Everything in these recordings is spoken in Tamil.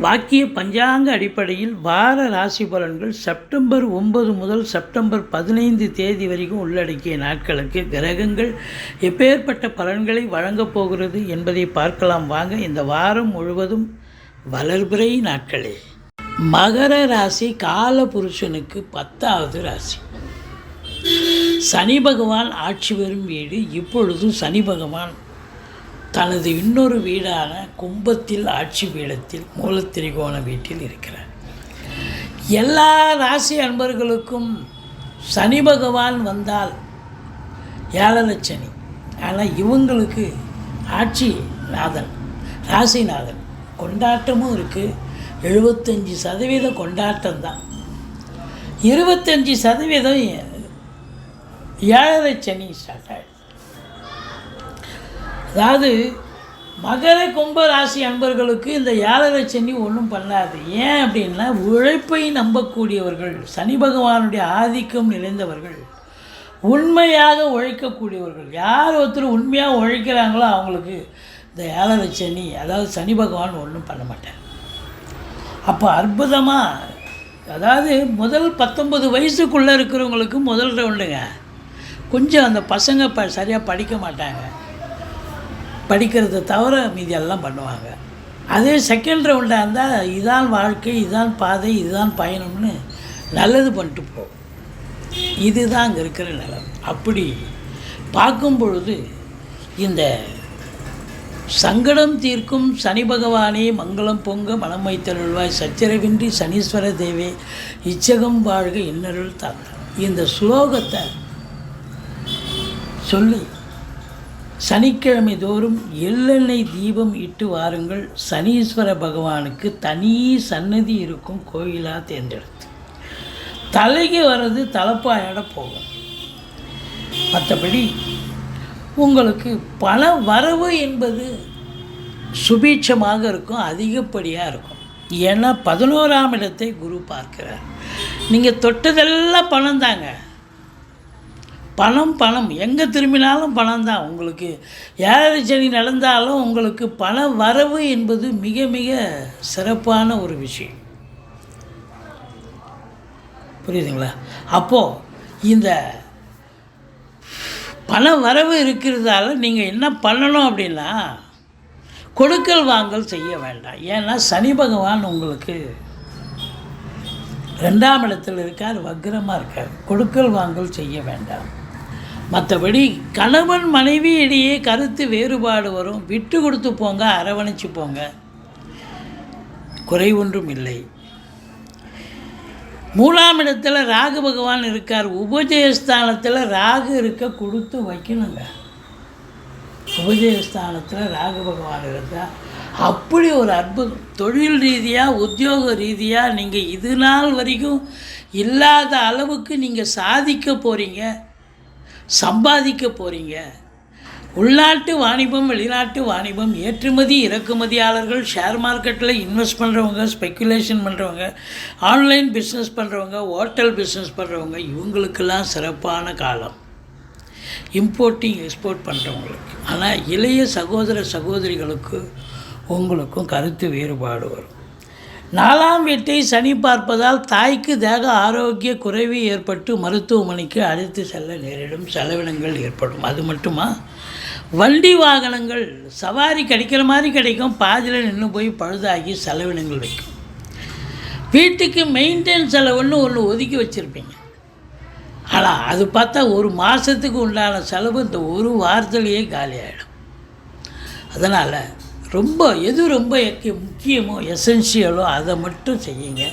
வாக்கிய பஞ்சாங்க அடிப்படையில் வார ராசி பலன்கள் செப்டம்பர் ஒன்பது முதல் செப்டம்பர் பதினைந்து தேதி வரைக்கும் உள்ளடக்கிய நாட்களுக்கு கிரகங்கள் எப்பேற்பட்ட பலன்களை வழங்கப் போகிறது என்பதை பார்க்கலாம். வாங்க இந்த வாரம் முழுவதும் வளர்பிறை நாட்களே. மகர ராசி கால புருஷனுக்கு பத்தாவது ராசி. சனி பகவான் ஆட்சி பெறும் வீடு இப்பொழுது சனி பகவான் தனது இன்னொரு வீடான கும்பத்தில் ஆட்சி பீடத்தில் மூலத்திரிகோண வீட்டில் இருக்கிறார். எல்லா ராசி அன்பர்களுக்கும் சனி பகவான் வந்தால் ஏழரை சனி ஆனால் இவங்களுக்கு ஆட்சி நாதன் ராசிநாதன் கொண்டாட்டமும் இருக்குது எழுபத்தஞ்சி சதவீத கொண்டாட்டம் தான். இருபத்தஞ்சி சதவீதம் ஏழரை சனி ஸ்டார்ட் ஆகிடுது அதாவது மகர கும்ப ராசி அன்பர்களுக்கு இந்த ஏழரை சனி ஒன்றும் பண்ணாது. ஏன் அப்படின்னா உழைப்பை நம்பக்கூடியவர்கள் சனி பகவானுடைய ஆதிக்கம் நிறைந்தவர்கள் உண்மையாக உழைக்கக்கூடியவர்கள். யார் ஒருத்தர் உண்மையாக உழைக்கிறாங்களோ அவங்களுக்கு இந்த ஏழரை சனி அதாவது சனி பகவான் ஒன்றும் பண்ண மாட்டார். அப்போ அற்புதமாக அதாவது முதல் பத்தொன்பது வயசுக்குள்ளே இருக்கிறவங்களுக்கு முதல் ரவுண்டுங்க. கொஞ்சம் அந்த பசங்க ப சரியாக படிக்க மாட்டாங்க. படிக்கிறத தவிர மீதி எல்லாம் பண்ணுவாங்க. அதே செகண்ட் ரவுண்டாக இருந்தால் இதான் வாழ்க்கை இதான் பாதை இதுதான் பயணம்னு நல்லது பண்ணிட்டு போகும் இதுதான் அங்கே இருக்கிற நிலம். அப்படி பார்க்கும் பொழுது இந்த சங்கடம் தீர்க்கும் சனி பகவானே மங்களம் பொங்க மனம் வைத்தருள்வாய் சச்சரவின்றி சனீஸ்வர தேவே இச்சகம் வாழ்க இன்னருள் தாத்தா இந்த ஸ்லோகத்தை சொல்லி சனிக்கிழமை தோறும் எள்ளெண்ணெய் தீபம் இட்டு வாருங்கள். சனீஸ்வர பகவானுக்கு தனி சன்னதி இருக்கும் கோயிலாக தேர்ந்தெடுத்து. தலைக்கு வர்றது தலப்பாயோட போகும். மற்றபடி உங்களுக்கு பண வரவு என்பது சுபீட்சமாக இருக்கும் அதிகப்படியாக இருக்கும். ஏன்னா பதினோராம் இடத்தை குரு பார்க்கிறார். நீங்கள் தொட்டதெல்லாம் பணம் தாங்க. பணம் பணம். எங்கே திரும்பினாலும் பணம் தான். உங்களுக்கு ஏழரை சனி நடந்தாலும் உங்களுக்கு பண வரவு என்பது மிக மிக சிறப்பான ஒரு விஷயம். புரியுதுங்களா? அப்போது இந்த பண வரவு இருக்கிறதால நீங்கள் என்ன பண்ணணும் அப்படின்னா கொடுக்கல் வாங்கல் செய்ய வேண்டாம். ஏன்னா சனி பகவான் உங்களுக்கு ரெண்டாம் இடத்தில் இருக்கார் வக்ரமாக இருக்கார். கொடுக்கல் வாங்கல் செய்ய வேண்டாம். மற்றபடி கணவன் மனைவி இடையே கருத்து வேறுபாடு வரும். விட்டு கொடுத்து போங்க அரவணைச்சு போங்க. குறை ஒன்றும் இல்லை. மூணாம் இடத்துல ராகு பகவான் இருக்கார். உபஜயஸ்தானத்தில் ராகு இருக்க கொடுத்து வைக்கணுங்க. உபஜயஸ்தானத்தில் ராகு பகவான் இருந்தால் அப்படி ஒரு அற்புதம். தொழில் ரீதியாக உத்தியோக ரீதியாக நீங்கள் இது நாள் வரைக்கும் இல்லாத அளவுக்கு நீங்கள் சாதிக்க போகிறீங்க சம்பாதிக்க போகிறீங்க உள்நாட்டு வாணிபம் வெளிநாட்டு வாணிபம் ஏற்றுமதி இறக்குமதியாளர்கள் ஷேர் மார்க்கெட்டில் இன்வெஸ்ட் பண்ணுறவங்க ஸ்பெக்குலேஷன் பண்ணுறவங்க ஆன்லைன் பிஸ்னஸ் பண்ணுறவங்க ஹோட்டல் பிஸ்னஸ் பண்ணுறவங்க இவங்களுக்கெல்லாம் சிறப்பான காலம். இம்போர்ட்டிங் எக்ஸ்போர்ட் பண்ணுறவங்களுக்கு ஆனால் இளைய சகோதர சகோதரிகளுக்கு உங்களுக்கும் கருத்து வேறுபாடு வரும். நாலாம் வீட்டை சனி பார்ப்பதால் தாய்க்கு தேக ஆரோக்கிய குறைவு ஏற்பட்டு மருத்துவமனைக்கு அழைத்து செல்ல நேரிடும் செலவினங்கள் ஏற்படும். அது மட்டுமா? வண்டி வாகனங்கள் சவாரி கிடைக்கிற மாதிரி கிடைக்கும். பாதியில் நின்று போய் பழுதாகி செலவினங்கள் வைக்கும். வீட்டுக்கு மெயின்டெயின் செலவுன்னு ஒன்று ஒதுக்கி வச்சுருப்பீங்க. ஆனால் அது பார்த்தா ஒரு மாதத்துக்கு உண்டான செலவு இந்த ஒரு வாரத்துலேயே காலியாகிடும் அதனால் ரொம்ப எது ரொம்ப முக்கியமோ எசென்ஷியலோ அதை மட்டும் செய்யுங்க.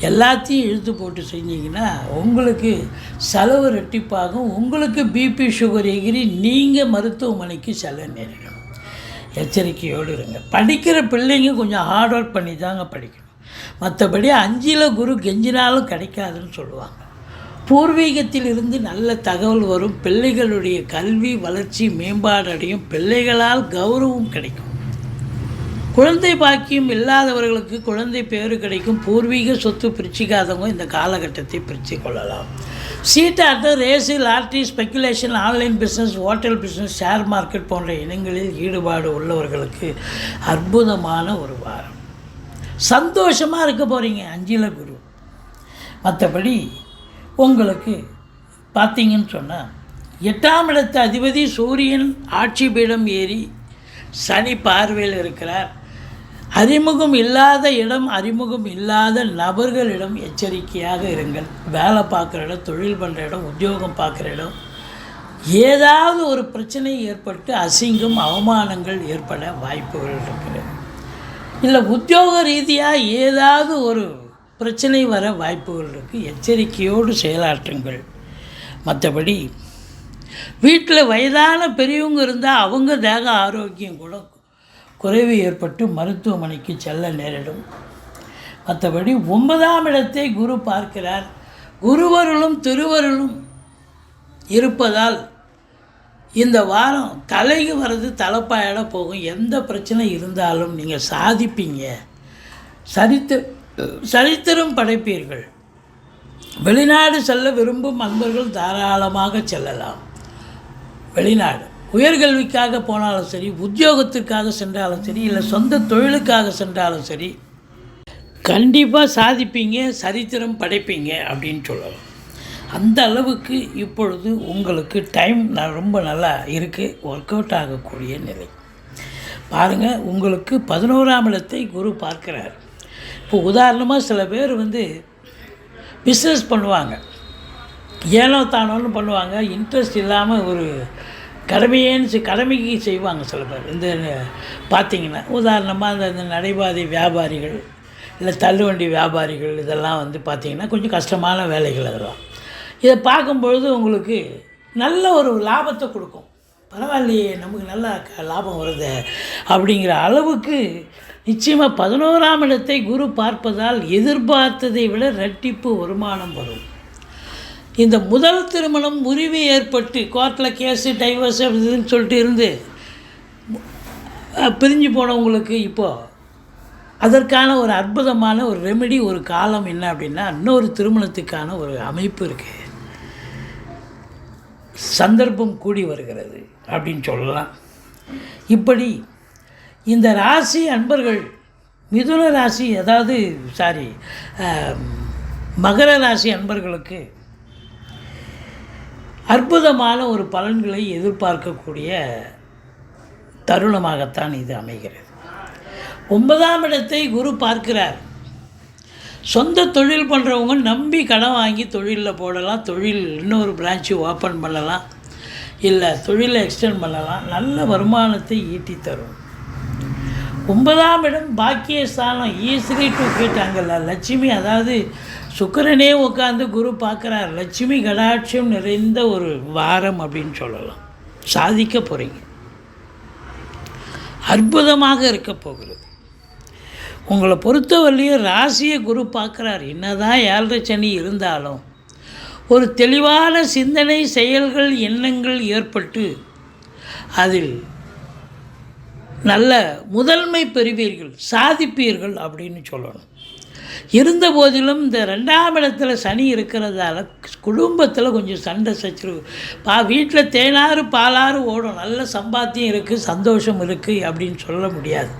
எல்லாத்தையும் இழுத்து போட்டு செஞ்சிங்கன்னா உங்களுக்கு செலவு ரெட்டிப்பாகும். உங்களுக்கு பிபி சுகர் எகிரி நீங்கள் மருத்துவமனைக்கு செல்ல நேரிடும். எச்சரிக்கையோடு இருங்க. படிக்கிற பிள்ளைங்க கொஞ்சம் ஹார்ட் ஒர்க் பண்ணி தாங்க படிக்கணும். மற்றபடி அஞ்சில் குரு கெஞ்சினாலும் கிடைக்காதுன்னு சொல்லுவாங்க. பூர்வீகத்தில் இருந்து நல்ல தகவல் வரும். பிள்ளைகளுடைய கல்வி வளர்ச்சி மேம்பாடு அடையும். பிள்ளைகளால் கௌரவம் கிடைக்கும். குழந்தை பாக்கியம் இல்லாதவர்களுக்கு குழந்தை பேறு கிடைக்கும். பூர்வீக சொத்து பிரிச்சிக்காதவங்க இந்த காலகட்டத்தை பிரித்து கொள்ளலாம். சீட்டாட்டம் race lottery speculation online business hotel business share market போன்ற இனங்களில் ஈடுபாடு உள்ளவர்களுக்கு அற்புதமான ஒரு வாரம். சந்தோஷமாக இருக்க போகிறீங்க அஞ்சில குரு. மற்றபடி உங்களுக்கு பார்த்தீங்கன்னு சொன்னால் எட்டாம் இடத்து அதிபதி சூரியன் ஆட்சி பீடம் ஏறி சனி பார்வையில் இருக்கிறார். அறிமுகம் இல்லாத இடம் அறிமுகம் இல்லாத நபர்களிடம் எச்சரிக்கையாக இருங்கள். வேலை பார்க்குற இடம் தொழில் பண்ணுற இடம் உத்தியோகம் பார்க்குற இடம். ஏதாவது ஒரு பிரச்சனை ஏற்பட்டு அசிங்கம் அவமானங்கள் ஏற்பட வாய்ப்புகள் இருக்கிறது இல்லை உத்தியோக ரீதியாக ஏதாவது ஒரு பிரச்சனை வர வாய்ப்புகள் இருக்குது எச்சரிக்கையோடு செயலாற்றுங்கள். மற்றபடி வீட்டில் வயதான பெரியவங்க இருந்தால் அவங்க தேக ஆரோக்கியம் கூட குறைவு ஏற்பட்டு மருத்துவமனைக்கு செல்ல நேரிடும். மற்றபடி ஒன்பதாம் இடத்தை குரு பார்க்கிறார். குருவருளும் திருவருளும் இருப்பதால் இந்த வாரம் தலைக்கு வர்றது தலைப்பாயிட போகும். எந்த பிரச்சனை இருந்தாலும் நீங்கள் சாதிப்பீங்க. சரித்து சரித்திரம் படைப்பீர்கள். வெளிநாடு செல்ல விரும்பும் அன்பர்கள் தாராளமாக செல்லலாம். வெளிநாடு. உயர்கல்விக்காக போனாலும் சரி உத்தியோகத்திற்காக சென்றாலும் சரி இல்லை சொந்த தொழிலுக்காக சென்றாலும் சரி கண்டிப்பாக சாதிப்பீங்க சரித்திரம் படைப்பீங்க அப்படின்னு சொல்லலாம். அந்த அளவுக்கு இப்பொழுது உங்களுக்கு டைம் ந- ரொம்ப நல்லா இருக்குது ஒர்க் அவுட் ஆகக்கூடிய நிலை. பாருங்கள் உங்களுக்கு பதினோராம் இடத்தை குரு பார்க்கிறார். இப்போ உதாரணமாக சில பேர் வந்து பிஸ்னஸ் பண்ணுவாங்க. ஏனோ தானோன்னு பண்ணுவாங்க இன்ட்ரெஸ்ட் இல்லாமல் ஒரு கடமையேன்னு செய்- கடமைக்கு செய்வாங்க சில பேர். இந்த பார்த்திங்கன்னா உதாரணமாக அந்த இந்த நடைபாதை வியாபாரிகள் இல்லை தள்ளுவண்டி வியாபாரிகள் இதெல்லாம் வந்து பார்த்திங்கன்னா கொஞ்சம் கஷ்டமான வேலைகள் அதெல்லாம் இதை பார்க்கும்பொழுது உங்களுக்கு நல்ல ஒரு லாபத்தை கொடுக்கும். பரவாயில்லையே நமக்கு நல்ல க- லாபம் வருது அப்படிங்கிற அளவுக்கு நிச்சயமாக பதினோராம் இடத்தை குரு பார்ப்பதால் எதிர்பார்த்ததை விட ரெட்டிப்பு வருமானம் வரும். இந்த முதல் திருமணம் முறிவு ஏற்பட்டு கோர்ட்டில் கேஸு டைவர்ஸ் இதுன்னு சொல்லிட்டு இருந்து பிரிஞ்சு போனவங்களுக்கு இப்போது அதற்கான ஒரு அற்புதமான ஒரு ரெமெடி ஒரு காலம் என்ன அப்படின்னா இன்னொரு திருமணத்துக்கான ஒரு அமைப்பு இருக்குது சந்தர்ப்பம் கூடி வருகிறது அப்படின்னு சொல்லலாம். இப்படி இந்த ராசி அன்பர்கள் மிதுன ராசி அதாவது சாரி மகர ராசி அன்பர்களுக்கு அற்புதமான ஒரு பலன்களை எதிர்பார்க்கக்கூடிய தருணமாகத்தான் இது அமைகிறது. ஒன்பதாம் இடத்தை குரு பார்க்கிறார். சொந்த தொழில் பண்ணுறவங்க நம்பி கடன் வாங்கி தொழிலில் போடலாம் தொழில் இன்னொரு பிரான்ச்சு ஓப்பன் பண்ணலாம் இல்லை தொழிலை எக்ஸ்டெண்ட் பண்ணலாம் நல்ல வருமானத்தை ஈட்டி தரும். ஒன்பதாம் இடம் பாக்கிய ஸ்தானம் ஈஸ்வரி e டு கேட்டாங்கல்ல லட்சுமி அதாவது சுக்கரனே உட்காந்து குரு பார்க்குறார். லட்சுமி கடாட்சியம் நிறைந்த ஒரு வாரம் அப்படின்னு சொல்லலாம். சாதிக்க போகிறீங்க அற்புதமாக இருக்க போகிறது உங்களை பொறுத்தவரையிலையும் ராசியை குரு பார்க்குறார். என்னதான் ஏழரை சனி இருந்தாலும் ஒரு தெளிவான சிந்தனை செயல்கள் எண்ணங்கள் ஏற்பட்டு அதில் நல்ல முதன்மை பெறுவீர்கள். சாதிப்பீர்கள் அப்படின்னு சொல்லணும். இருந்த போதிலும் இந்த ரெண்டாம் இடத்துல சனி இருக்கிறதால குடும்பத்தில் கொஞ்சம் சண்டை சச்சரவு. பா வீட்டில் தேனாறு பாலாறு ஓடும். நல்ல சம்பாத்தியம் இருக்குது சந்தோஷம் இருக்குது அப்படின்னு சொல்ல முடியாது.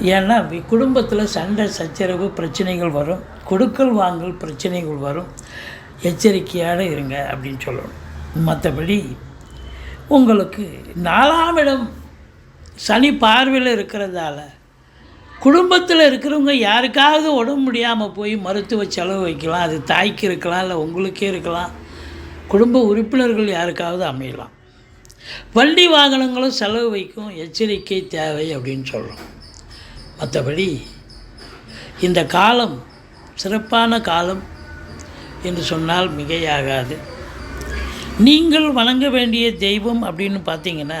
ஏன்னா குடும்பத்தில் சண்டை சச்சரவு பிரச்சனைகள் வரும். கொடுக்கல் வாங்கல் பிரச்சனைகள் வரும். எச்சரிக்கையாக இருங்க அப்படின்னு சொல்லணும். மற்றபடி உங்களுக்கு நாலாம் இடம் சனி பார்வையில் இருக்கிறதால குடும்பத்தில் இருக்கிறவங்க யாருக்காவது உடம்பு முடியாமல் போய் மருத்துவ செலவு வைக்கலாம் அது தாய்க்கு இருக்கலாம் இல்லை உங்களுக்கே இருக்கலாம். குடும்ப உறுப்பினர்கள் யாருக்காவது அமையலாம். வண்டி வாகனங்களும் செலவு வைக்கும் எச்சரிக்கை தேவை அப்படின்னு சொல்கிறோம் மற்றபடி இந்த காலம் சிறப்பான காலம் என்று சொன்னால் மிகையாகாது. நீங்கள் வணங்க வேண்டிய தெய்வம் அப்படின்னு பார்த்தீங்கன்னா